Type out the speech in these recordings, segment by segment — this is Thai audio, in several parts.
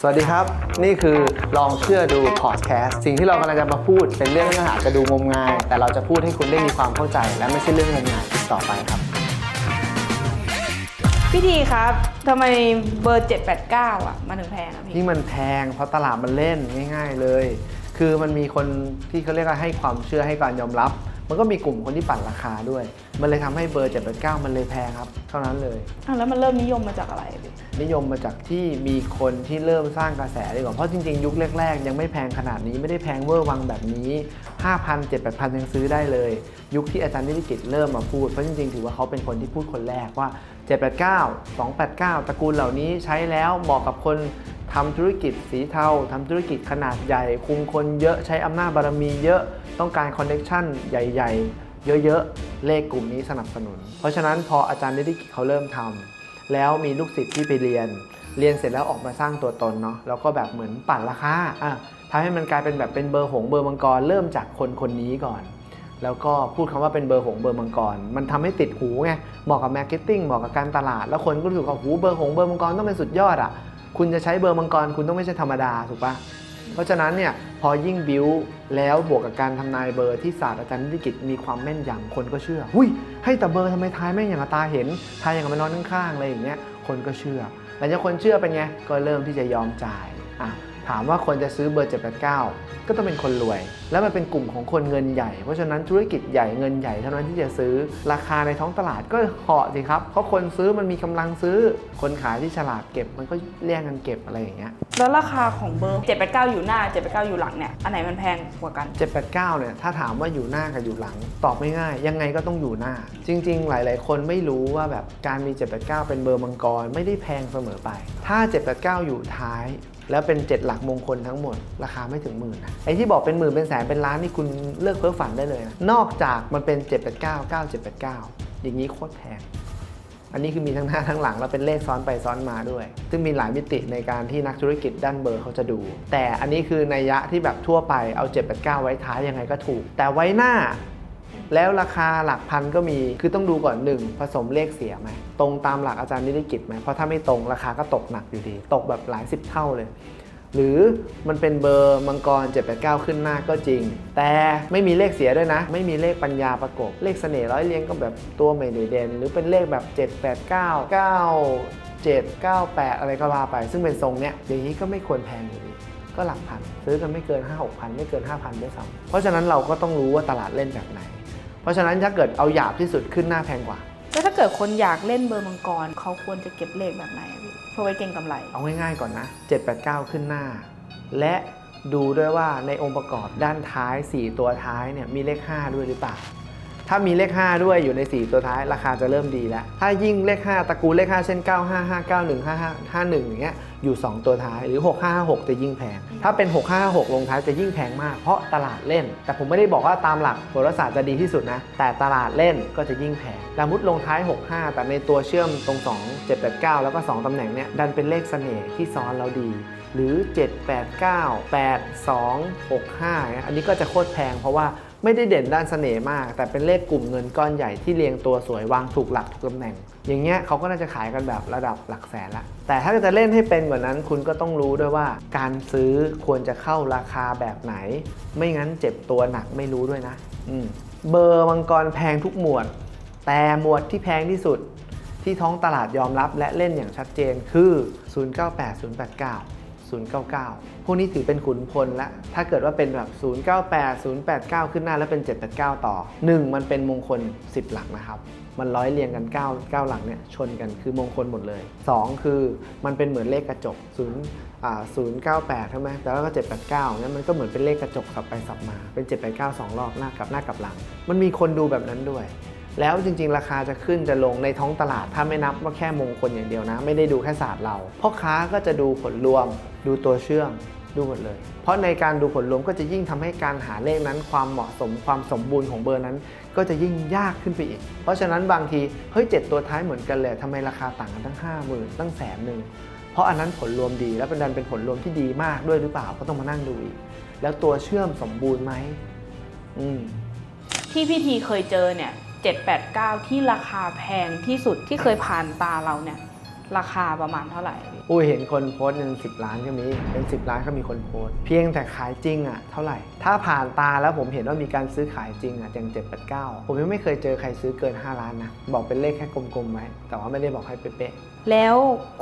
สวัสดีครับ นี่คือลองเชื่อดูพอดแคสต์สิ่งที่เรากำลังจะมาพูดเป็นเรื่องที่อาจจะดูงมงาย แต่เราจะพูดให้คุณได้มีความเข้าใจ และไม่ใช่เรื่องงมงายอีกต่อไปครับ พี่ทีครับทำไมเบอร์ 789 อะ มันถึงแพงอะพี่ ที่มันแพงเพราะตลาดมันเล่นง่าย ๆเลย คือมันมีคนที่เขาเรียกว่าให้ความเชื่อให้การยอมรับ มันก็มีกลุ่มคนที่ปั่นราคาด้วย มันเลยทำให้เบอร์789มันเลยแพงครับ เท่านั้นเลย อะแล้วมันเริ่มนิยมมาจากอะไรอะพี่นิยมมาจากที่มีคนที่เริ่มสร้างกระแสดีกว่า เพราะจริงๆ ยุคแรกๆ ยังไม่แพงขนาดนี้ไม่ได้แพงเวอร์วังแบบนี้ 5,000 7,000 ยังซื้อได้เลย ยุคที่อาจารย์นิติกิจเริ่มมาพูด เพราะจริงๆ ถือว่าเขาเป็นคนที่พูดคนแรกว่า 789 289 ตระกูลเหล่านี้ใช้แล้วเหมาะกับคน ทำธุรกิจสีเทาทำธุรกิจขนาดใหญ่ คุมคนเยอะใช้อำนาจบารมีเยอะต้องการคอนเนคชั่นใหญ่ ๆ เยอะๆ เลขกลุ่มนี้สนับสนุน เพราะฉะนั้นพออาจารย์นิติกิจเขาเริ่มทำแล้วมีลูกศิษย์ที่ไปเรียน เรียนเสร็จแล้วออกมาสร้างตัวตนเนาะแล้วก็แบบเหมือนปั่นราคาอะทำให้มันกลายเป็นแบบเป็นเบอร์หงเบอร์มังกรเริ่มจากคนคนนี้ก่อนแล้วก็พูดคำว่าเป็นเบอร์หงเบอร์มังกร มันทำให้ติดหูไงเหมาะกับแมร์เก็ตติ้งเหมาะกับการตลาด แล้วคนก็รู้สึกว่าหูเบอร์หงเบอร์มังกรต้องเป็นสุดยอดอะ คุณจะใช้เบอร์มังกรคุณต้องไม่ใช่ธรรมดาถูกปะเพราะฉะนั้นเนี่ยพอยิ่งบิวแล้วบวกกับการทำนายเบอร์ที่ศาสตร์อาจารย์นิติกิจมีความแม่นยำคนก็เชื่อหุยให้แต่เบอร์ทำไมทายแม่งอย่างตาเห็นทายอย่างกับมันนอนข้างๆอะไรอย่างเงี้ยคนก็เชื่อหลังจากคนเชื่อเป็นไงก็เริ่มที่จะยอมจ่ายอะ ถามว่าคนจะซื้อเบอร์ 789 ก็ต้องเป็นคนรวย แล้วมันเป็นกลุ่มของคนเงินใหญ่ เพราะฉะนั้นธุรกิจใหญ่เงินใหญ่เท่านั้นที่จะซื้อ ราคาในท้องตลาดก็เหาะสิครับ เพราะคนซื้อมันมีกำลังซื้อ คนขายที่ฉลาดเก็บมันก็แย่งกันเก็บอะไรอย่างเงี้ย แล้วราคาของเบอร์ 789 อยู่หน้า 789 อยู่หลังเนี่ย อันไหนมันแพงกว่ากัน 789 เนี่ย ถ้าถามว่าอยู่หน้ากับอยู่หลัง ตอบไม่ง่าย ยังไงก็ต้องอยู่หน้า จริง ๆ หลาย ๆ คนไม่รู้ว่าแบบการมี 789 เป็นเบอร์มังกรไม่ได้แพงเสมอไป ถ้า 789 อยู่ท้าย แล้วเป็น 7 หลักมงคลทั้งหมด ราคาไม่ถึงหมื่นนะไอ้ที่บอกเป็นหมื่นเป็นแสนเป็นล้านนี่คุณเลิกเพ้อฝันได้เลยนะนอกจากมันเป็น 789 9789 อย่างนี้โคตรแพงอันนี้คือมีทั้งหน้าทั้งหลังแล้วเป็นเลขซ้อนไปซ้อนมาด้วย ซึ่งมีหลายมิติในการที่นักธุรกิจด้านเบอร์เขาจะดู แต่อันนี้คือนัยยะที่แบบทั่วไปเอา 789 ไว้ท้ายยังไงก็ถูก แต่ไว้หน้า แล้วราคาหลักพันก็มี คือต้องดูก่อน 1 ผสมเลขเสียไหม ตรงตามหลักอาจารย์นิติกิจไหม เพราะถ้าไม่ตรงราคาก็ตกหนักอยู่ดี ตกแบบหลายสิบเท่าเลย หรือมันเป็นเบอร์มังกร 789 ขึ้นหน้าก็จริง แต่ไม่มีเลขเสียด้วยนะ ไม่มีเลขปัญญาประกบ เลขเสน่ห์ร้อยเรียงก็แบบตัวไม่ได้เด่น หรือเป็นเลขแบบ 789 9 7 98 อะไรก็ว่าไป ซึ่งเป็นทรงเนี้ยอย่างนี้ก็ไม่ควรแพงอยู่ดีก็หลักพัน ซื้อกันไม่เกิน 5 6พันไม่เกิน 5,000 ด้วยซ้ำเพราะฉะนั้นเราก็ต้องรู้ว่าตลาดเล่นแบบไหน เพราะฉะนั้นถ้าเกิดเอาหยาบที่สุดขึ้นหน้าแพงกว่า แล้วถ้าเกิดคนอยากเล่นเบอร์มังกรเขาควรจะเก็บเลขแบบไหนอะพี่เพื่อไว้เก็งกำไร เอาง่ายๆก่อนนะ 789 ขึ้นหน้า และดูด้วยว่าในองค์ประกอบด้านท้าย 4 ตัวท้ายเนี่ยมีเลข 5 ด้วยหรือเปล่า ถ้ามีเลข 5 ด้วยอยู่ใน 4 ตัวท้ายราคาจะเริ่มดีแล้ว ถ้ายิ่งเลข 5ตระกูลเลข 5 เช่น 95591 5551 อย่างเงี้ยอยู่ 2 ตัวท้ายหรือ 6556 จะยิ่งแพง ถ้าเป็น 6556 ลงท้ายจะยิ่งแพงมาก เพราะตลาดเล่น แต่ผมไม่ได้บอกว่าตามหลักโหราศาสตร์จะดีที่สุดนะ แต่ตลาดเล่นก็จะยิ่งแพงสมมติลงท้าย 65 แต่ในตัวเชื่อมตรง 2 789 แล้วก็ 2 ตำแหน่งเนี้ยดันเป็นเลขเสน่ห์ที่ซ้อนเราดีหรือ 7 8 9 8 2 6 5เนี่ยอันนี้ก็จะโคตรแพงเพราะว่า ไม่ได้เด่นด้านเสน่ห์มาก แต่เป็นเลขกลุ่มเงินก้อนใหญ่ที่เรียงตัวสวยวางถูกหลักถูกตำแหน่ง อย่างเงี้ยเขาก็น่าจะขายกันแบบระดับหลักแสนละ แต่ถ้าจะเล่นให้เป็นกว่านั้น คุณก็ต้องรู้ด้วยว่า การซื้อควรจะเข้าราคาแบบไหน ไม่งั้นเจ็บตัวหนักไม่รู้ด้วยนะอืมเบอร์มังกรแพงทุกหมวด แต่หมวดที่แพงที่สุดที่ท้องตลาดยอมรับและเล่นอย่างชัดเจนคือ 098 089 099 พวกนี้ถือเป็นขุนพลและถ้าเกิดว่าเป็นแบบ098 089 ขึ้นหน้าแล้วเป็น 789 ต่อ 1 มันเป็นมงคล 10 หลักนะครับ มันร้อยเรียงกัน 9 9 หลังเนี่ยชนกันคือมงคลหมดเลย 2 คือมันเป็นเหมือนเลขกระจก0อ่า098 ใช่ไหมแต่แล้วก็ 789เนี่ยมันก็เหมือนเป็นเลขกระจกสับไปสับมา เป็น 789 2 รอบหน้ากับหน้ากับหลัง มันมีคนดูแบบนั้นด้วย แล้วจริงๆ ราคาจะขึ้นจะลงในท้องตลาด ถ้าไม่นับว่าแค่มงคลอย่างเดียวนะ ไม่ได้ดูแค่ศาสตร์เราพ่อค้าก็จะดูผลรวม ดูตัวเชื่อมดูหมดเลย เพราะในการดูผลรวมก็จะยิ่งทำให้การหาเลขนั้น ความเหมาะสมความสมบูรณ์ของเบอร์นั้น ก็จะยิ่งยากขึ้นไปอีก เพราะฉะนั้นบางทีเฮ้ยเจ็ดตัวท้ายเหมือนกันเลยทำไมราคาต่างกันตั้ง 5 0,000ตั้งแสนหนึ่งเพราะอันนั้นผลรวมดีแล้วเป็นดันเป็นผลรวมที่ดีมากด้วยหรือเปล่าก็ต้องมานั่งดูอีก แล้วตัวเชื่อมสมบูรณ์ไหมอืมที่พี่ทีเคยเจอเนี่ย 789 ที่ราคาแพงที่สุดที่เคยผ่านตาเราเนี่ย ราคาประมาณเท่าไหร่อะพี่อุ้ยเห็นคนโพสต์หนึ่งสิบล้านก็มี เป็น 10 ล้านก็มีคนโพสต์ เพียงแต่ขายจริงอะเท่าไหร่ ถ้าผ่านตาแล้วผมเห็นว่ามีการซื้อขายจริงอะอย่าง7 8 9 ผมยังไม่เคยเจอใครซื้อเกิน 5 ล้านนะ บอกเป็นเลขแค่กลมๆไว้ แต่ว่าไม่ได้บอกให้เป๊ะแล้ว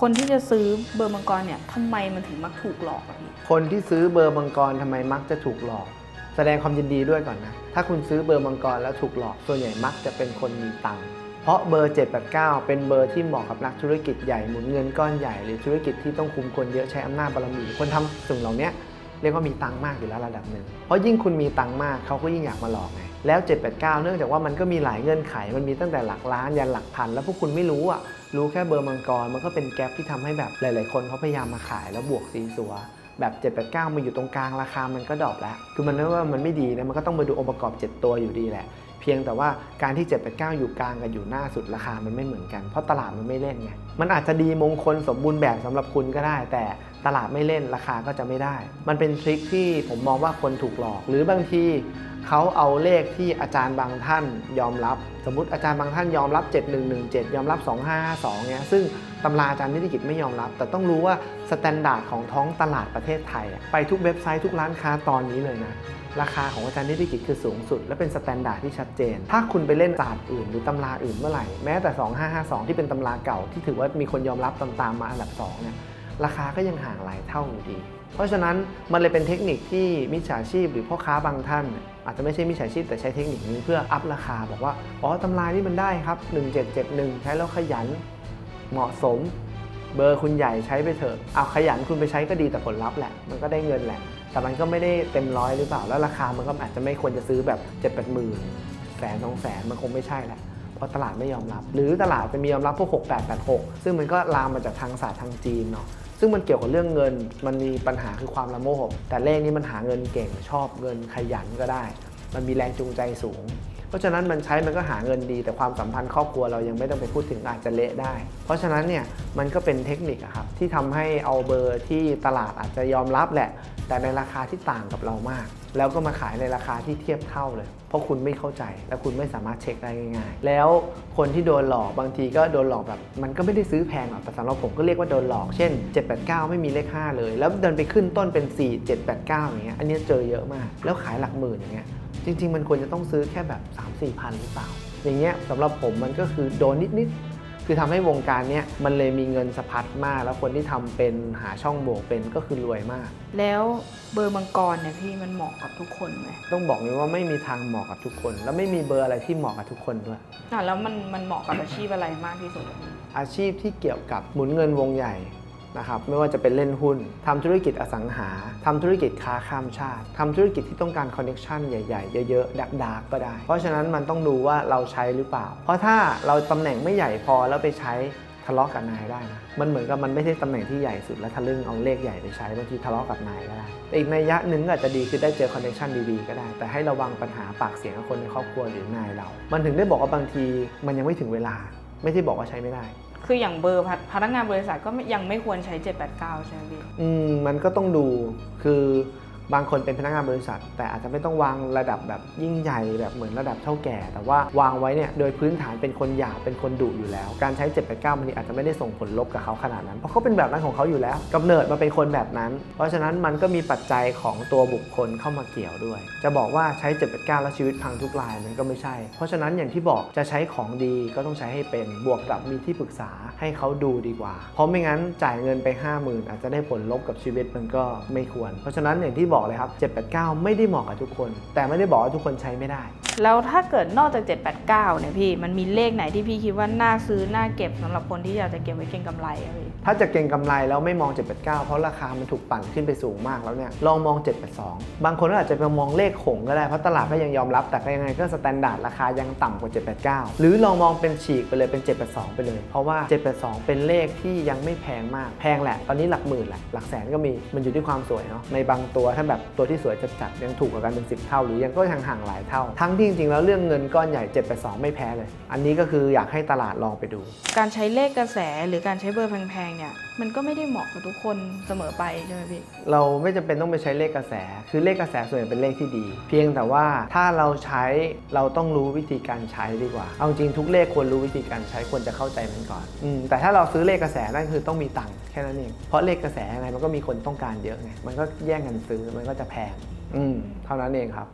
คนที่จะซื้อเบอร์มังกรเนี่ยทำไมมันถึงมักถูกหลอกอะพี่ๆคนที่ซื้อเบอร์มังกรทำไมมักจะถูกหลอกแส ดงความยินดีด้วยก่อนนะ ถ้าคุณซื้อเบอร์มังกรแล้วถูกหลอก ส่วนใหญ่มักจะเป็นคนมีตังค์ เพราะเบอร์ 789 เป็นเบอร์ที่เหมาะกับนักธุรกิจใหญ่หมุนเงินก้อนใหญ่หรือธุรกิจที่ต้องคุมคนเยอะใช้อำนาจบารมี คนทำสิ่งเหล่านี้เรียกว่ามีตังค์มากอยู่แล้วระดับหนึ่ง เพราะยิ่งคุณมีตังค์มากเขาก็ยิ่งอยากมาหลอกไง แล้ว 789 เนื่องจากว่ามันก็มีหลายเงื่อนไข มันมีตั้งแต่หลักล้านยันหลักพัน แล้วพวกคุณไม่รู้อะ รู้แค่เบอร์มังกร มันก็เป็นแกลบที่ทำให้แบบหลาย ๆ คนเขาพยายามมาขายแล้วบวกสีสัว แบบ789มาอยู่ตรงกลางราคามันก็ดรอปแล้ว คือมันไม่ว่ามันไม่ดีนะมันก็ต้องมาดูองค์ประกอบ 7 ตัวอยู่ดีแหละ เพียงแต่ว่าการที่ 789 อยู่กลางกับอยู่หน้าสุดราคามันไม่เหมือนกันเพราะตลาดมันไม่เล่นไงมันอาจจะดีมงคลสมบูรณ์แบบสำหรับคุณก็ได้ แต่ตลาดไม่เล่นราคาก็จะไม่ได้ มันเป็นทริคที่ผมมองว่าคนถูกหลอก หรือบางทีเขาเอาเลขที่อาจารย์บางท่านยอมรับ สมมติอาจารย์บางท่านยอมรับ 7117 ยอมรับ 2552เนี้ยซึ่ง ตำราอาจารย์นิติกิจไม่ยอมรับ แต่ต้องรู้ว่าสแตนดาร์ดของท้องตลาดประเทศไทย ไปทุกเว็บไซต์ทุกร้านค้าตอนนี้เลยนะ ราคาของอาจารย์นิติกิจคือสูงสุด และเป็นสแตนดาร์ดที่ชัดเจน ถ้าคุณไปเล่นศาสตร์อื่นหรือตำราอื่นเมื่อไหร่ แม้แต่ 2552 ที่เป็นตำราเก่าที่ถือว่ามีคนยอมรับตามๆมาอันดับสองเนี่ยราคาก็ยังห่างหลายเท่าอยู่ดี เพราะฉะนั้นมันเลยเป็นเทคนิคที่มิจฉาชีพหรือพ่อค้าบางท่าน อาจจะไม่ใช่มิจฉาชีพแต่ใช้เทคนิคนี้เพื่ออัพราคาบอกว่าอ๋อตำรานี่มันได้ครับ 1771 ใช้แล้วขยัน เหมาะสม เบอร์คุณใหญ่ใช้ไปเถอะเอาขยันคุณไปใช้ก็ดีแต่ผลลัพธ์แหละ มันก็ได้เงินแหละ แต่มันก็ไม่ได้เต็มร้อยหรือเปล่า แล้วราคามันก็อาจจะไม่ควรจะซื้อแบบ7จ็ดแปดหมื่นแสนสองแสนมันคงไม่ใช่แหละเพราะตลาดไม่ยอมรับ หรือตลาดจะมียอมรับพวก 6 8 8 6 ซึ่งมันก็ลามมาจากทางศาสตร์ทางจีนเนาะซึ่งมันเกี่ยวกับเรื่องเงิน มันมีปัญหาคือความละโมบแต่เลขนี้มันหาเงินเก่งชอบเงินขยันก็ได้ มันมีแรงจูงใจสูง เพราะฉะนั้นมันใช้มันก็หาเงินดี แต่ความสัมพันธ์ครอบครัวเรายังไม่ต้องไปพูดถึงอาจจะเละได้ เพราะฉะนั้นเนี่ยมันก็เป็นเทคนิคครับที่ทำให้เอาเบอร์ที่ตลาดอาจจะยอมรับแหละ แต่ในราคาที่ต่างกับเรามาก แล้วก็มาขายในราคาที่เทียบเท่าเลย เพราะคุณไม่เข้าใจและคุณไม่สามารถเช็คได้ง่ายๆ แล้วคนที่โดนหลอกบางทีก็โดนหลอกแบบ มันก็ไม่ได้ซื้อแพงหรอกแต่สำหรับผมก็เรียกว่าโดนหลอก เช่น 789 ไม่มีเลข 5 เลย แล้วเดินไปขึ้นต้นเป็น 4 789อย่างเงี้ยอันนี้เจอเยอะมาก แล้วขายหลักหมื่นอย่างเงี้ย จริง ๆ มันควรจะต้องซื้อแค่แบบ 3 4พันหรือเปล่า อย่างเงี้ยสำหรับผมมันก็คือโดนนิด ๆ คือทำให้วงการเนี้ยมันเลยมีเงินสะพัดมาก แล้วคนที่ทำเป็นหาช่องโหว่เป็นก็คือรวยมาก แล้วเบอร์มังกรเนี่ยพี่มันเหมาะกับทุกคนไหมต้องบอกเลยว่าไม่มีทางเหมาะกับทุกคน แล้วไม่มีเบอร์อะไรที่เหมาะกับทุกคนด้วย อะแล้วมันมันเหมาะกับอาชีพอะไรมากที่สุดอะพี่อาชีพที่เกี่ยวกับหมุนเงินวงใหญ่ นะครับไม่ว่าจะเป็นเล่นหุ้นทำธุรกิจอสังหาทำธุรกิจค้าข้ามชาติทำธุรกิจที่ต้องการคอนเน็ชันใหญ่ๆ เยอะๆ ดักๆ ก็ได้ เพราะฉะนั้นมันต้องดูว่าเราใช้หรือเปล่า เพราะถ้าเราตำแหน่งไม่ใหญ่พอแล้วไปใช้ทะเลาะกับนายได้นะ มันเหมือนกับมันไม่ใช่ตำแหน่งที่ใหญ่สุดแล้วทะลึ่งเอาเลขใหญ่ไปใช้บางทีทะเลาะกับนายก็ได้แต่อีกในยะหนึ่งอาจจะดีคือได้เจอคอนเน็ชันดีๆก็ได้ แต่ให้ระวังปัญหาปากเสียงกับคนในครอบครัวหรือนายเรา มันถึงได้บอกว่าบางทีมันยังไม่ถึงเวลา ไม่ได้บอกว่าใช้ไม่ได้ คืออย่างเบอร์พนักงานบริษัทก็ยังไม่ควรใช้ 789 ใช่ไหมพี่ อืมมันก็ต้องดูคือ บางคนเป็นพนักงานบริษัท แต่อาจจะไม่ต้องวางระดับแบบยิ่งใหญ่แบบเหมือนระดับเท่าแก่ แต่ว่าวางไว้เนี่ยโดยพื้นฐานเป็นคนหยาบเป็นคนดุอยู่แล้ว การใช้ 789มันอาจจะไม่ได้ส่งผลลบกับเขาขนาดนั้น เพราะเขาเป็นแบบนั้นของเขาอยู่แล้วกำเนิดมาเป็นคนแบบนั้น เพราะฉะนั้นมันก็มีปัจจัยของตัวบุคคลเข้ามาเกี่ยวด้วย จะบอกว่าใช้ 789 แล้วชีวิตพังทุกรายมันก็ไม่ใช่ เพราะฉะนั้นอย่างที่บอกจะใช้ของดีก็ต้องใช้ให้เป็นบวกกับมีที่ปรึกษาให้เขาดูดีกว่า เพราะไม่งั้นจ่ายเงินไป 50,000 อาจจะได้ผลลบกับชีวิตมันก็ไม่ควร เพราะฉะนั้นอย่างที่บอกเลยครับ 789 ไม่ได้เหมาะกับทุกคน แต่ไม่ได้บอกว่าทุกคนใช้ไม่ได้ แล้วถ้าเกิดนอกจาก 789เนี่ยพี่มันมีเลขไหนที่พี่คิดว่าน่าซื้อน่าเก็บสำหรับคนที่อยากจะเก็บไว้เก็งกำไรอะพี่ถ้าจะเก็งกำไรแล้วไม่มอง 789 เพราะราคามันถูกปั่นขึ้นไปสูงมากแล้วเนี่ยลองมอง 782 บางคนก็อาจจะไปมองเลขหงก็ได้เพราะตลาดก็ยังยอมรับ แต่ก็ยังไงก็สแตนดาร์ดราคายังต่ำกว่า 789 หรือลองมองเป็นฉีกไปเลยเป็น 782 ไปเลย เพราะว่า 782 เป็นเลขที่ยังไม่แพงมากแพงแหละ ตอนนี้หลักหมื่นแหละหลักแสนก็มีมันอยู่ที่ความสวยเนาะในบางตัวถ้าแบบตัวที่สวยจัดๆยังถูกกว่ากันเป็น10 เท่า หรือยังก็ห่างหลายเท่า ทั้งที่จริง ๆ แล้วเรื่องเงินก้อนใหญ่782 ไม่แพ้เลย อันนี้ก็คืออยากให้ตลาดลองไปดู การใช้เลขกระแสหรือการใช้เบอร์แพงๆงเนี่ยมันก็ไม่ได้เหมาะกับทุกคนเสมอไปใช่ไหมพี่เราไม่จำเป็นต้องไปใช้เลขกระแส คือเลขกระแสส่วนใหญ่เป็นเลขที่ดี เพียงแต่ว่าถ้าเราใช้เราต้องรู้วิธีการใช้ดีกว่า เอาจริงทุกเลขควรรู้วิธีการใช้ควรจะเข้าใจมันก่อนอืมแต่ถ้าเราซื้อเลขกระแสนั่นคือต้องมีตังค์แค่นั้นเองเพราะเลขกระแสยังไงมันก็มีคนต้องการเยอะไงมันก็แย่งกันซื้อมันก็จะแพงอืมเท่านั้นเองครับ